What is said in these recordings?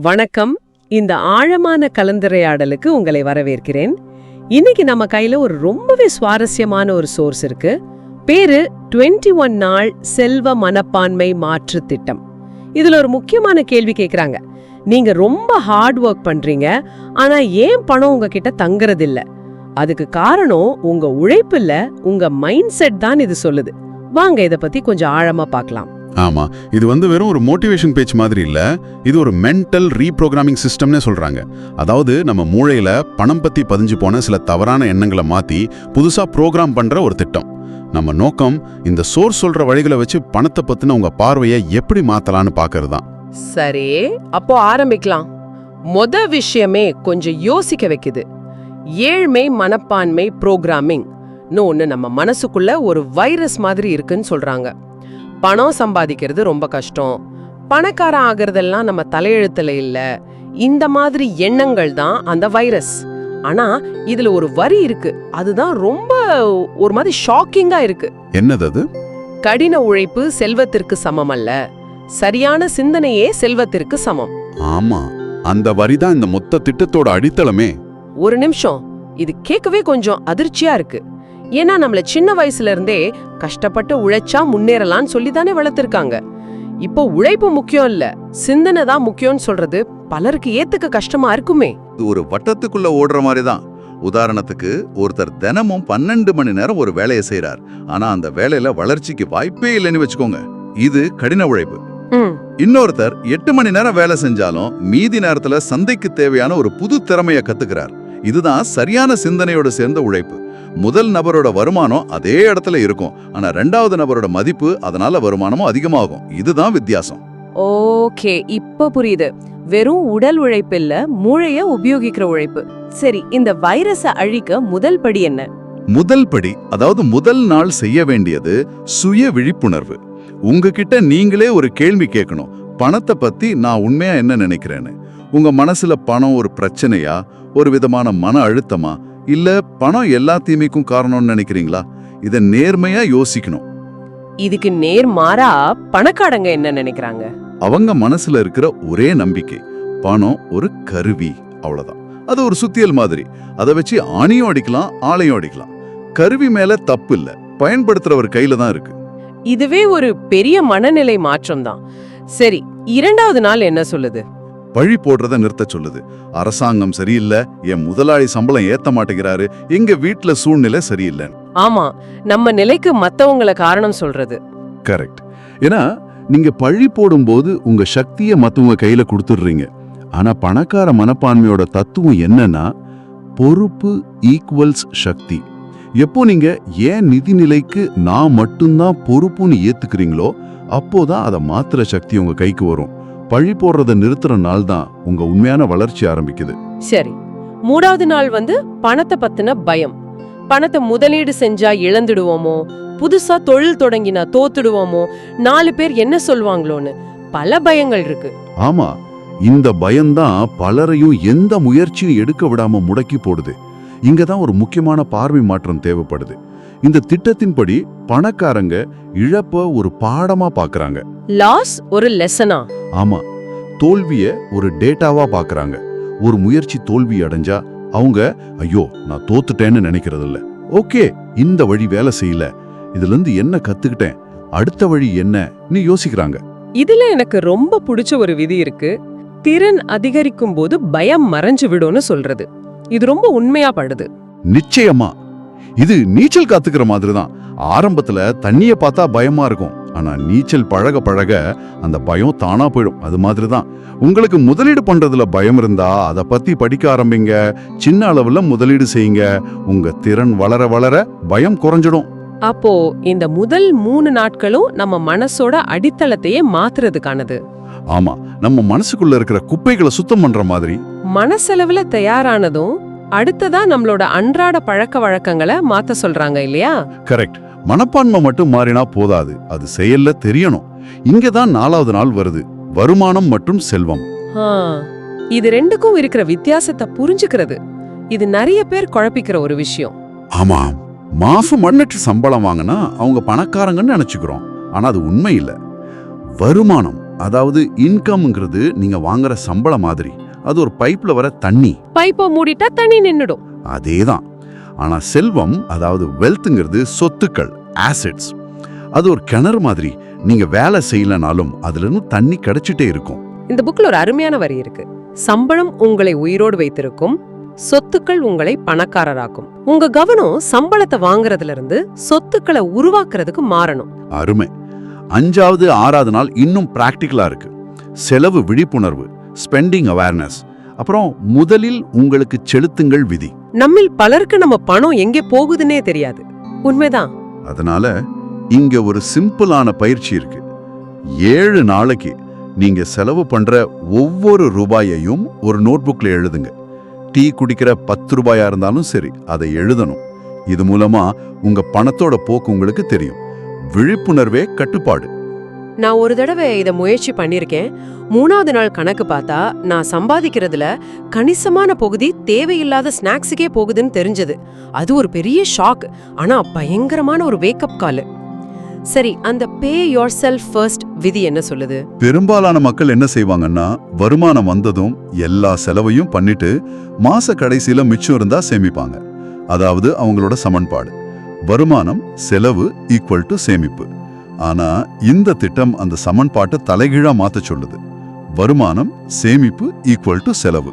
வணக்கம். இந்த ஆழமான கலந்துரையாடலுக்கு உங்களை வரவேற்கிறேன். இன்னைக்கு நம்ம கையில ஒரு ரொம்பவே சுவாரஸ்யமான ஒரு சோர்ஸ் இருக்கு. பேரு 21 ஒன் நாள் செல்வ மனப்பான்மை மாற்று திட்டம். இதுல ஒரு முக்கியமான கேள்வி கேக்குறாங்க. நீங்க ரொம்ப ஹார்ட் ஒர்க் பண்றீங்க. ஆனா ஏன் பணம் உங்ககிட்ட தங்குறதில்ல? அதுக்கு காரணம் உங்க உழைப்பு இல்ல உங்க மைண்ட் செட் தான் இது சொல்லுது. வாங்க இத பத்தி கொஞ்சம் ஆழமா பார்க்கலாம். ஆமா இது வந்து வெறும் ஒரு மோட்டிவேஷன் பேச்சு மாதிரி இல்ல. இது ஒரு மென்டல் ரீப்ரோகிராமிங் சிஸ்டம்னே சொல்றாங்க. அதாவது நம்ம மூளையில பணம் பத்தி பதிஞ்சு போன சில தவறான எண்ணங்களை மாத்தி புதுசா ப்ரோக்ராம் பண்ற ஒரு திட்டம். நம்ம நோக்கம் இந்த சோர்ஸ் சொல்ற வழிகளை வச்சு பணத்தை பத்தின உங்க பார்வையை எப்படி மாத்தலாம்னு பாக்குறது தான் சரி அப்போ ஆரம்பிக்கலாம். மொத விஷயமே கொஞ்சம் யோசிக்க வைக்குது. ஏழ்மை மனப்பான்மை புரோகிராமிங் ஒன்று நம்ம மனசுக்குள்ள ஒரு வைரஸ் மாதிரி இருக்குன்னு சொல்றாங்க. பணம் சம்பாதிக்கிறது ரொம்ப கஷ்டம். பணக்காரன் ஆகிறதெல்லாம் நம்ம தலையெழுத்துல இல்ல. இந்த மாதிரி எண்ணங்கள் தான் அந்த வைரஸ். ஆனா இதுல ஒரு வரி இருக்கு. அதுதான் ரொம்ப ஒரு மாதிரி ஷாக்கிங்கா இருக்கு. என்னது அது? கடின உழைப்பு செல்வத்திற்கு சமம் அல்ல. சரியான சிந்தனையே செல்வத்திற்கு சமம். ஆமா. அந்த வரி தான் இந்த மொத்த திட்டத்தோட அடித்தளமே. ஒரு நிமிஷம். இது கேட்கவே கொஞ்சம் அதிர்ச்சியா இருக்கு. ஏன்னா நம்மள சின்ன வயசுல இருந்தே கஷ்டப்பட்டு உழைச்சா முன்னேறலாம்னு சொல்லி தானே வளர்த்திருக்காங்க. இப்போ உழைப்பு முக்கியம் இல்ல சிந்தனை தான் முக்கியம்னு சொல்றது பலருக்கு ஏத்துக்க கஷ்டமா இருக்குமே. இது ஒரு வட்டத்துக்குள்ள ஓடுற மாதிரி தான் உதாரணத்துக்கு ஒருத்தர் தினமும் பன்னெண்டு மணி நேரம் ஒரு வேலையை செய்றார். ஆனா அந்த வேலையில வளர்ச்சிக்கு வாய்ப்பே இல்லைன்னு வச்சுக்கோங்க. இது கடின உழைப்பு. இன்னொருத்தர் எட்டு மணி நேரம் வேலை செஞ்சாலும் மீதி நேரத்துல சந்தைக்கு தேவையான ஒரு புது திறமைய கத்துக்கிறார். இதுதான் சரியான சிந்தனையோட சேர்ந்த உழைப்பு. முதல் நபரோட வருமானம் அதே இடத்துல இருக்கும். ஆனா ரெண்டாவது நபரோட மதிப்பு அதனால வருமானமும் அதிகமாகும். இதுதான் வித்தியாசம். ஓகே இப்ப புரியுது. வெறும் உடல் உழைப்பு இல்ல மூளைய உபயோகிக்கிற உழைப்பு. சரி இந்த வைரஸ அழிக்க முதல் படி என்ன? முதல் படி அதாவது முதல் நாள் செய்ய வேண்டியது சுய விழிப்புணர்வு. உங்ககிட்ட நீங்களே ஒரு கேள்வி கேட்கணும். பணத்தை பத்தி நான் உண்மையா என்ன நினைக்கிறேன்னு. உங்க மனசுல பணம் ஒரு பிரச்சனையா? ஒரு விதமான மன அழுத்தமா? இல்ல பணம் எல்லா தீமைக்கும் காரணம்னு நினைக்கிறீங்களா? இத நேர்மையா யோசிக்கணும். இதுக்கு நேர் மாறா பணக்காரங்க என்ன நினைக்கிறாங்க? அவங்க மனசுல இருக்கிற ஒரே நம்பிக்கை. பணம் ஒரு கருவி அவ்வளவுதான். அது ஒரு சுத்தியல் மாதிரி. அதை வச்சு ஆணியும் அடிக்கலாம் ஆளையும் அடிக்கலாம். கருவி மேல தப்பு இல்ல. பயன்படுத்துறவர் கையில தான் இருக்கு. இதுவே ஒரு பெரிய மனநிலை மாற்றம் தான் சரி இரண்டாவது நாள் என்ன சொல்லுது? பழி போடுறத நிறுத்த சொல்லுது. அரசாங்கம் சரியில்லை என் முதலாளி சம்பளம் ஏத்த மாட்டேங்கிறாரு எங்க வீட்ல சூழ்நிலை சரியில்லை ஆமா நம்ம நிலைக்கு மத்தவங்கள காரணம் சொல்றது. கரெக்ட். ஏன்னா நீங்க பழி போடும்போது உங்க சக்தியை மத்தவங்க கையில கொடுத்துடுறீங்க. ஆனா பணக்கார மனப்பான்மையோட தத்துவம் என்னன்னா பொறுப்பு ஈக்குவல்ஸ் சக்தி. எப்போ நீங்க ஏன் நிதிநிலைக்கு நான் மட்டும்தான் பொறுப்புன்னு ஏத்துக்கிறீங்களோ அப்போதான் அதை மாத்துற சக்தி உங்க கைக்கு வரும். பழி போடுறத நிறுத்துற நாள் தான் உங்க உண்மையான வளர்ச்சி ஆரம்பிக்குது. சரி மூணாவது நாள் வந்து பணத்தை பத்தின பயம். பணத்தை முதலீடு செஞ்சா இழந்துடுவோமோ புதுசா தொழில் தொடங்கினா தோத்துடுவோமோ நாலு பேர் என்ன சொல்வாங்களோன்னு பல பயங்கள் இருக்கு. ஆமா இந்த பயம்தான் பலரையும் எந்த முயற்சியும் எடுக்க விடாம முடக்கி போடுது. இங்க தான் ஒரு முக்கியமான பார்வை மாற்றம் தேவைப்படுது. இந்த திட்டத்தின்படி பணக்காரங்க இழப்ப ஒரு பாடமா பாக்குறாங்க. லாஸ் ஒரு லெசனா ஆமா. தோல்விய ஒரு டேட்டாவா பாக்குறாங்க. ஒரு முயற்சி தோல்வி அடைஞ்சா அவங்க ஐயோ நான் தோத்துட்டேன்னு நினைக்கிறது இல்ல ஓகே இந்த வழி வேலை செய்யல. இதுல இருந்து என்ன கத்துக்கிட்டேன்? அடுத்த வழி என்ன? நீ யோசிக்கிறாங்க. இதுல எனக்கு ரொம்ப பிடிச்ச ஒரு விதி இருக்கு. திறன் அதிகரிக்கும் போது பயம் மறைஞ்சு விடும்னு சொல்றது. இது ரொம்ப உண்மையா படுது. நிச்சயமா. இது நீச்சல் கத்துக்கிற மாதிரி தான் ஆரம்பத்துல தண்ணிய பார்த்தா பயமா இருக்கும். ஆனா நீச்சல் பழக பழக அந்த பயம் தானா போயிடும். அது மாதிரி தான் உங்களுக்கு முதலீடு பண்றதுல பயம் இருந்தா அதை பத்தி படிக்க ஆரம்பிங்க. சின்ன அளவுல முதலீடு செய்யுங்க. உங்க திறன் வளர வளர பயம் குறைஞ்சிடும். அப்போ இந்த முதல் மூணு நாட்களும் நம்ம மனசோட அடித்தளத்தையே மாத்துறதுக்கானது. ஆமா. நம்ம மனசுக்குள்ள இருக்கிற குப்பைகளை சுத்தம் பண்ற மாதிரி. மனசளவுல தயாரானதும் அடுத்ததா நம்மளோட அன்றாட பழக்க வழக்கங்களை மாத்த சொல்றாங்க இல்லையா? கரெக்ட் மனப்பான்மை மட்டும் மாறினா போதாது. அது செயல்ல தெரியணும். இங்க தான் நாலாவது நாள் வருது. வருமானம் மற்றும் செல்வம். இது ரெண்டுக்கும் இருக்கிற வித்தியாசத்தை புரிஞ்சுக்கிறது. இது நிறைய பேர் குழப்பிக்கிற ஒரு விஷயம். ஆமா மாசம் மண்ணற்ற சம்பளம் வாங்கினா அவங்க பணக்காரங்கன்னு நினைச்சுக்கிறோம். ஆனா அது உண்மை இல்ல. வருமானம் அதாவது இன்கம்ங்கிறது நீங்க வாங்குற சம்பளம் மாதிரி. அது ஒரு பைப்ல வர தண்ணி. பைப்பை மூடிட்டா தண்ணி நின்னுடும். அதேதான். ஆனா செல்வம் அதாவது வெல்த்ங்கிறது சொத்துக்கள் ஆசெட்ஸ் அது ஒரு கிணறு மாதிரி. நீங்க வேலை செய்யலனாலும் அதுல இருந்து தண்ணி கிடைச்சிட்டே இருக்கும். இந்த புக்ல ஒரு அருமையான வரி இருக்கு. சம்பளம் உங்களை உயிரோடு வைத்திருக்கும் சொத்துக்கள் உங்களை பணக்காரராக்கும். உங்க கவனம் சம்பளத்தை வாங்குறதுல இருந்து சொத்துக்களை உருவாக்குறதுக்கு மாறணும். அருமை. அஞ்சாவது ஆறாவது நாள் இன்னும் பிராக்டிக்கலா இருக்கு. செலவு விழிப்புணர்வு. ஸ்பெண்டிங் அவேர்னஸ் அப்புறம் முதலில் உங்களுக்கு செலுத்துங்கள் விதி. நம்மில் பலருக்கு நம்ம பணம் எங்கே போகுதுன்னே தெரியாது. உண்மைதான். அதனால இங்க ஒரு சிம்பிளான பயிற்சி இருக்கு. ஏழு நாளைக்கு நீங்க செலவு பண்ற ஒவ்வொரு ரூபாயையும் ஒரு நோட்புக்ல எழுதுங்க. டீ குடிக்கிற பத்து ரூபாயா இருந்தாலும் சரி அதை எழுதணும். இது மூலமா உங்க பணத்தோட போக்கு உங்களுக்கு தெரியும். விழிப்புணர்வே கட்டுப்பாடு. நான் ஒரு தடவை இதை முயற்சி பண்ணியிருக்கேன் மூணாவது நாள் கணக்கு பார்த்தா நான் சம்பாதிக்கிறதுல கணிசமான பகுதி தேவையில்லாத ஸ்நாக்ஸுக்கே போகுதுன்னு தெரிஞ்சது. அது ஒரு பெரிய ஷாக். ஆனா பயங்கரமான ஒரு வேக்கப் கால் சரி அந்த பே யோர் செல்ஃப் ஃபர்ஸ்ட் விதி என்ன சொல்லுது? பெரும்பாலான மக்கள் என்ன செய்வாங்கன்னா வருமானம் வந்ததும் எல்லா செலவையும் பண்ணிட்டு மாச கடைசியில மிச்சம் இருந்தா சேமிப்பாங்க. அதாவது அவங்களோட சமன்பாடு. வருமானம் செலவு ஈக்குவல் டு சேமிப்பு. ஆனா இந்த திட்டம் அந்த சமன்பாட்டை தலைகீழா மாத்த சொல்லுது. வருமானம் சேமிப்பு ஈக்குவல் டு செலவு.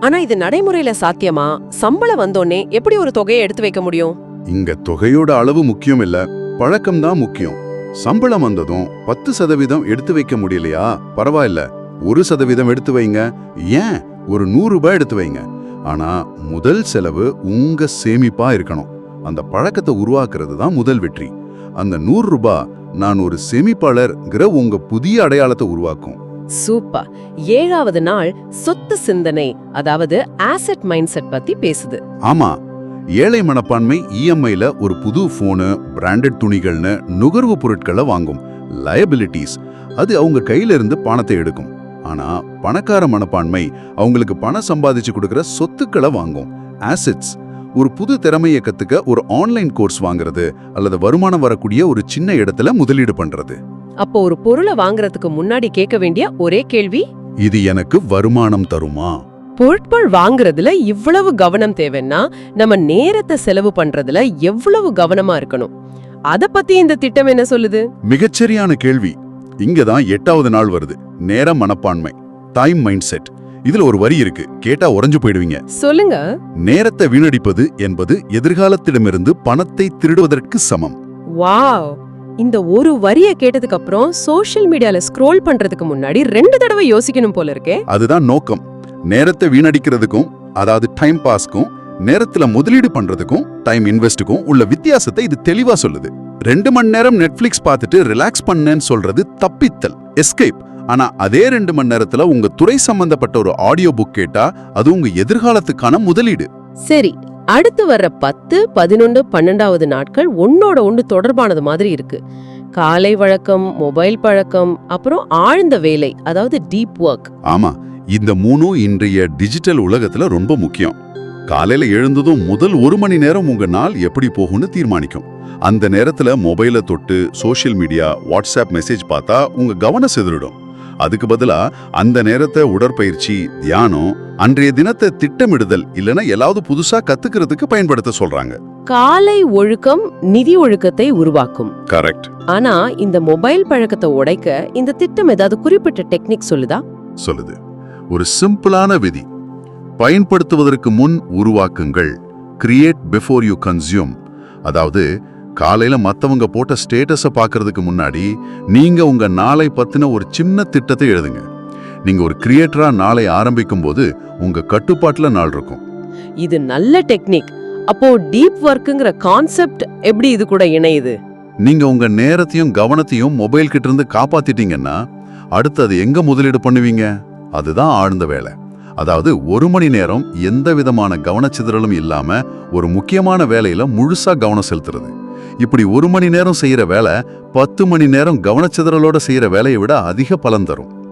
ஆனா இது நடைமுறையில சாத்தியமா? சம்பளம் வந்தோனே எப்படி ஒரு தொகையை எடுத்து வைக்க முடியும்? இங்க தொகையோட அளவு முக்கியம் இல்ல. பழக்கம்தான் முக்கியம். சம்பளம் வந்ததும் பத்து சதவீதம் எடுத்து வைக்க முடியலையா? பரவாயில்ல. ஒரு சதவீதம் எடுத்து வைங்க. ஏன்? ஒரு நூறு ரூபாய் எடுத்து வைங்க. ஆனா முதல் செலவு உங்க சேமிப்பா இருக்கணும். அந்த பழக்கத்தை உருவாக்குறது தான் முதல் வெற்றி. அந்த நூறு ரூபாய் நான் ஒரு சேமிப்பாளர்ங்கிற உங்க புதிய அடையாளத்தை உருவாக்கும். சூப்பர். ஏழாவது நாள் சொத்து சிந்தனை அதாவது ஆசெட் மைண்ட் செட் பத்தி பேசுது. ஆமா. ஏழை மனப்பான்மை இஎம்ஐல ஒரு புது போனு பிராண்டட் துணிகள்னு நுகர்வு பொருட்களை வாங்கும். லயபிலிட்டிஸ் அது அவங்க கையில இருந்து பணத்தை எடுக்கும். ஆனா பணக்கார மனப்பான்மை அவங்களுக்கு பணம் சம்பாதிச்சு கொடுக்கிற சொத்துக்களை வாங்கும். ஆசிட்ஸ் ஒரு புது திறமையை கத்துக்க ஒரு ஆன்லைன் கோர்ஸ் வாங்குறது அல்லது வருமானம் வரக்கூடிய ஒரு சின்ன இடத்துல முதலீடு பண்றது. அப்போ ஒரு பொருளை வாங்குறதுக்கு முன்னாடி கேட்க வேண்டிய ஒரே கேள்வி? இது எனக்கு வருமானம் தருமா? பொருட்கள் வாங்குறதுல இவ்வளவு கவனம் தேவைன்னா நம்ம நேரத்தை செலவு பண்றதுல எவ்வளவு கவனமா இருக்கணும்? அத பத்தி இந்த திட்டம் என்ன சொல்லுது? மிகச்சரியான கேள்வி. இங்கதான் எட்டாவது நாள் வருது. நேர மனப்பான்மை. டைம் மைண்ட் செட் இதுல ஒரு வரி இருக்கு. கேட்டா உறைஞ்சு போயிடுவீங்க. சொல்லுங்க. நேரத்தை வீணடிப்பது என்பது எதிர்காலத்திடமிருந்து பணத்தை திருடுவதற்கு சமம். வாவ். இந்த ஒரு வரிய கேட்டதுக்கு அப்புறம் சோஷியல் மீடியால ஸ்க்ரோல் பண்றதுக்கு முன்னாடி ரெண்டு தடவை யோசிக்கணும் போல இருக்கே. அதுதான் நோக்கம். நேரத்தை வீணடிக்கிறதுக்கும் அதாவது டைம் பாஸ்க்கும் நேரத்துல முதலீடு பண்றதுக்கும் டைம் இன்வெஸ்டுக்கும் உள்ள வித்தியாசத்தை இது தெளிவா சொல்லுது. ரெண்டு மணி நேரம் நெட்ஃபிளிக்ஸ் பார்த்துட்டு ரிலாக்ஸ் பண்ணேன்னு சொல்றது தப்பித்தல் எஸ்கேப். ஆனா அதே ரெண்டு மணி நேரத்துல உங்க துறை சம்பந்தப்பட்ட ஒரு ஆடியோ புக் கேட்டா அது உங்க எதிர்காலத்துக்கான முதலீடு. சரி அடுத்து வர்ற பத்து பதினொன்று பன்னெண்டாவது நாட்கள் ஒன்னோட ஒன்று தொடர்பானது மாதிரி இருக்கு. காலை வழக்கம் மொபைல் பழக்கம் அப்புறம் ஆழ்ந்த வேலை அதாவது டீப் ஒர்க் ஆமா இந்த மூணும் இன்றைய டிஜிட்டல் உலகத்துல ரொம்ப முக்கியம். காலையில எழுந்ததும் முதல் ஒரு மணி நேரம் உங்க நாள் எப்படி போகும்னு தீர்மானிக்கும். அந்த நேரத்துல மொபைலை தொட்டு சோஷியல் மீடியா வாட்ஸ்அப் மெசேஜ் பார்த்தா உங்க கவனம் சிதறிடும். அதுக்கு பதிலா அந்த நேரத்தை உடற்பயிற்சி தியானம் அன்றைய தினத்தை திட்டமிடுதல் இல்லைன்னா எல்லாவது புதுசா கத்துக்கிறதுக்கு பயன்படுத்த சொல்றாங்க. காலை ஒழுக்கம் நிதி ஒழுக்கத்தை உருவாக்கும். கரெக்ட். ஆனா இந்த மொபைல் பழக்கத்தை உடைக்க இந்த திட்டம் ஏதாவது குறிப்பிட்ட டெக்னிக் சொல்லுதா? சொல்லுது. ஒரு சிம்பிளான விதி. பயன்படுத்துவதற்கு முன் உருவாக்குங்கள். கிரியேட் பிஃபோர் யூ கன்சியூம் அதாவது காலையில மத்தவங்க போட்ட ஸ்டேட்டஸை பார்க்கறதுக்கு முன்னாடி நீங்க உங்க நாளை பத்தின ஒரு சின்ன திட்டத்தை எழுதுங்க. நீங்க ஒரு கிரியேட்டரா நாளை ஆரம்பிக்கும் போது உங்க கட்டுப்பாட்டுல நாள் இருக்கும். இது நல்ல டெக்னிக் அப்போ டீப் ஒர்க்குங்கிற கான்செப்ட் எப்படி இது கூட இணையுது? நீங்க உங்க நேரத்தையும் கவனத்தையும் மொபைல் கிட்ட இருந்து காப்பாத்திட்டீங்கன்னா அடுத்து அது எங்க முதலீடு பண்ணுவீங்க? அதுதான் ஆழ்ந்த வேலை. அதாவது ஒரு மணி நேரம் எந்த விதமான கவனச்சிதறலும் இல்லாம ஒரு முக்கியமான வேலையில முழுசா கவனம் செலுத்துறது. இப்படி ஒரு மணி நேரம் செய்யற வேலை பத்து மணி நேரம் கவனச்சிதறலோட செய்யற வேலையை விட அதிக பலன் தரும்.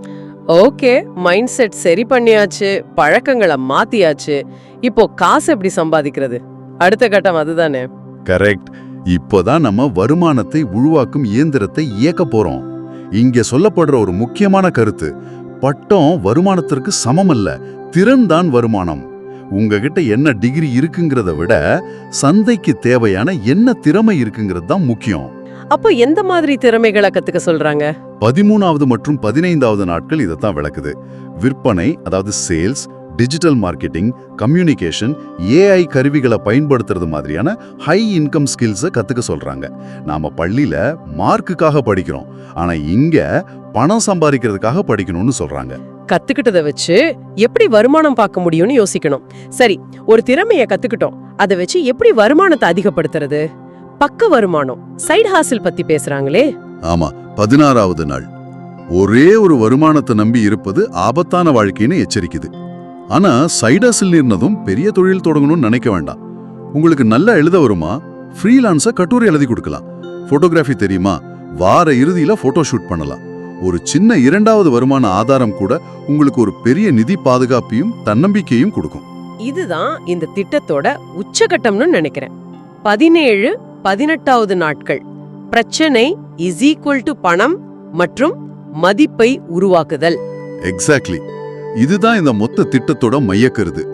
ஓகே மைண்ட் செட் சரி பண்ணியாச்சு பழக்கங்களை மாத்தியாச்சு. இப்போ காசு எப்படி சம்பாதிக்கிறது? அடுத்த கட்டம் அதுதானே. கரெக்ட். இப்போதான் நம்ம வருமானத்தை உருவாக்கும் இயந்திரத்தை இயக்க போறோம். இங்க சொல்லப்படுற ஒரு முக்கியமான கருத்து பட்டம் வருமானத்திற்கு சமமல்ல திறன்தான் வருமானம். உங்ககிட்ட என்ன டிகிரி இருக்குங்கிறத விட சந்தைக்கு தேவையான என்ன திறமை இருக்குங்கிறது தான் முக்கியம். அப்போ எந்த மாதிரி திறமைகளை கத்துக்க சொல்றாங்க? பதிமூணாவது மற்றும் பதினைந்தாவது நாட்கள் இதைத்தான் விளக்குது. விற்பனை அதாவது sales digital marketing communication AI கருவிகளை பயன்படுத்துறது மாதிரியான ஹை இன்கம் ஸ்கில்ஸை கத்துக்க சொல்றாங்க. நாம பள்ளியில மார்க்குக்காக படிக்கிறோம். ஆனா இங்க பணம் சம்பாதிக்கிறதுக்காக படிக்கணும்னு சொல்றாங்க. கத்துக்கிட்டத வச்சு எப்படி வருமானம் பார்க்க முடியும்னு யோசிக்கணும். சரி ஒரு திறமைய கத்துக்கிட்டோம். அதை வச்சு எப்படி வருமானத்தை அதிகப்படுத்துறது? பக்க வருமானம் சைடு ஹாசில் பத்தி பேசுறாங்களே. ஆமா பதினாறாவது நாள். ஒரே ஒரு வருமானத்தை நம்பி இருப்பது ஆபத்தான வாழ்க்கைன்னு எச்சரிக்குது. ஆனா சைடாசில் இருந்ததும் பெரிய தொழில் தொடங்கணும்னு நினைக்க வேண்டாம். உங்களுக்கு நல்லா எழுத வருமா? ஃப்ரீலான்ஸா கட்டுரை எழுதி கொடுக்கலாம். போட்டோகிராஃபி தெரியுமா? வார இறுதியில போட்டோ ஷூட் பண்ணலாம். ஒரு சின்ன இரண்டாவது வருமான ஆதாரம் கூட உங்களுக்கு ஒரு பெரிய நிதி பாதுகாப்பையும் தன்னம்பிக்கையும் கொடுக்கும். இதுதான் இந்த திட்டத்தோட உச்சகட்டம்னு நினைக்கிறேன். பதினேழு பதினெட்டாவது நாட்கள். பிரச்சனை இஸ் ஈக்குவல் டு பணம் மற்றும் மதிப்பை உருவாக்குதல். எக்ஸாக்ட்லி இதுதான் இந்த மொத்த திட்டத்தோட மையக்கருது.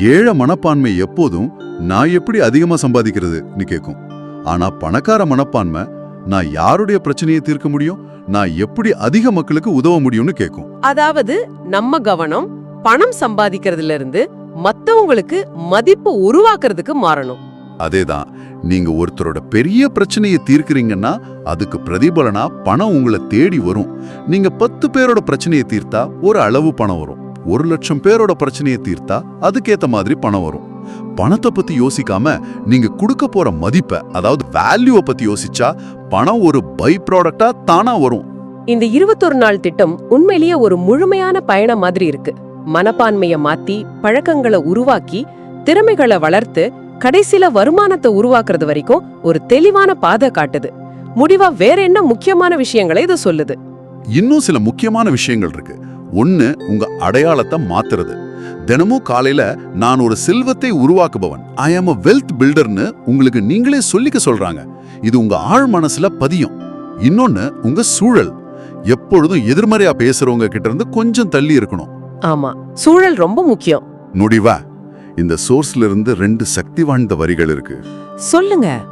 ஏழை மனப்பான்மை எப்போதும் நான் எப்படி அதிகமா சம்பாதிக்கிறதுன்னு கேட்கும் ஆனா பணக்கார மனப்பான்மை நான் யாருடைய பிரச்சனையை தீர்க்க முடியும்? நான் எப்படி அதிக மக்களுக்கு உதவ முடியும்னு கேட்கும். அதாவது நம்ம கவனம் பணம் சம்பாதிக்கிறதுல இருந்து மத்தவங்களுக்கு மதிப்பு உருவாக்குறதுக்கு மாறணும். அதேதான். நீங்க ஒருத்தரோட பெரிய பிரச்சனையை தீர்க்கறீங்கன்னா அதுக்கு பிரதிபலனா பணம் உங்களை தேடி வரும். நீங்க பத்து பேரோட பிரச்சனையை தீர்த்தா ஒரு அளவு பணம் வரும். ஒரு லட்சம் பேரோட பிரச்சனையை தீர்த்தா அதுக்கேத்த மாதிரி பணம் வரும். பணத்தை பத்தி யோசிக்காம நீங்க கொடுக்க போற மதிப்பை அதாவது வேல்யூவை பத்தி யோசிச்சா பணம் ஒரு பை ப்ராடக்டா தானா வரும். இந்த இருபத்தொரு நாள் திட்டம் உண்மையிலேயே ஒரு முழுமையான பயணம் மாதிரி இருக்கு. மனப்பான்மைய மாத்தி பழக்கங்களை உருவாக்கி திறமைகளை வளர்த்து கடைசில வருமானத்தை உருவாக்குறது வரைக்கும் ஒரு தெளிவான பாதை காட்டுது. முடிவா வேற என்ன முக்கியமான விஷயங்களை இது சொல்லுது? இன்னும் சில முக்கியமான விஷயங்கள் இருக்கு. ஒன்னு உங்க அடையாளத்தை மாத்துறது. தினமும் காலையில நான் ஒரு செல்வத்தை உருவாக்குபவன். ஐ ஆம் அ வெல்த் பில்டர்னு உங்களுக்கு நீங்களே சொல்லிக்க சொல்றாங்க. இது உங்க ஆழ் மனசுல பதியும். இன்னொன்னு உங்க சூழல். எப்பொழுதும் எதிர்மறையா பேசுறவங்க கிட்ட இருந்து கொஞ்சம் தள்ளி இருக்கணும். ஆமா சூழல் ரொம்ப முக்கியம். நொடிவா இந்த சோர்ஸ்ல இருந்து ரெண்டு சக்தி வாய்ந்த வரிகள் இருக்கு. சொல்லுங்க.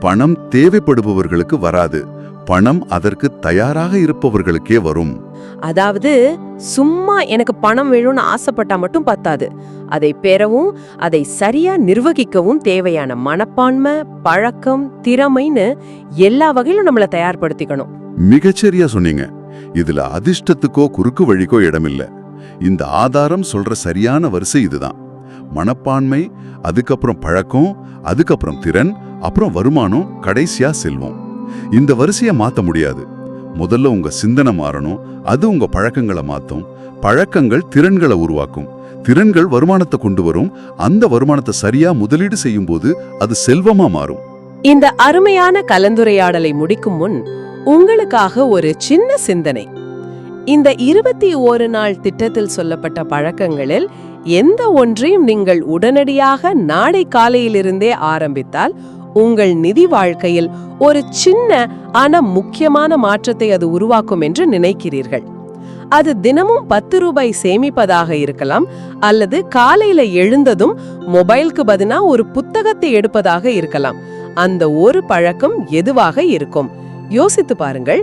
பணம் தேவைப்படுபவர்களுக்கு வராது. பணம் அதற்கு தயாராக இருப்பவர்களுக்கே வரும். அதாவது சும்மா எனக்கு பணம் வேணும்னு ஆசைப்பட்டா மட்டும் பத்தாது. அதை பெறவும் அதை சரியா நிர்வகிக்கவும் தேவையான மனப்பான்மை பழக்கம் திறமைன்னு எல்லா வகையிலும் நம்மள தயார்படுத்திக்கணும். மிகச்சரியா சொன்னீங்க. இதுல அதிர்ஷ்டத்துக்கோ குறுக்கு வழிக்கோ இடமில்ல. இந்த ஆதாரம் சொல்ற சரியான வரிசை இதுதான். மனப்பான்மை அதுக்கப்புறம் பழக்கம் அதுக்கப்புறம் திறன் அப்புறம் வருமானம் கடைசியா செல்வம். இந்த வரிசையை மாத்த முடியாது. முதல்ல உங்க சிந்தனை மாறணும் அது உங்க பழக்கங்களை மாத்தும். பழக்கங்கள் திறன்களை உருவாக்கும். திறன்கள் வருமானத்தை கொண்டு வரும். அந்த வருமானத்தை சரியா முதலீடு செய்யும் போது அது செல்வமா மாறும். இந்த அருமையான கலந்துரையாடலை முடிக்கும் முன் உங்களுக்காக ஒரு சின்ன சிந்தனை. இந்த இருபத்தி ஓரு நாள் திட்டத்தில் சொல்லப்பட்ட பழக்கங்களில் எந்த ஒன்றையும் நீங்கள் உடனடியாக நாளை காலையிலிருந்தே ஆரம்பித்தால் உங்கள் நிதி வாழ்க்கையில் ஒரு சின்ன ஆனா முக்கியமான மாற்றத்தை அது உருவாக்கும் என்று நினைக்கிறீர்கள். அது தினமும் பத்து ரூபாய் சேமிப்பதாக இருக்கலாம் அல்லது காலையில எழுந்ததும் மொபைலுக்கு பதினா ஒரு புத்தகத்தை எடுப்பதாக இருக்கலாம். அந்த ஒரு பழக்கம் எதுவாக இருக்கும்? யோசித்து பாருங்கள்.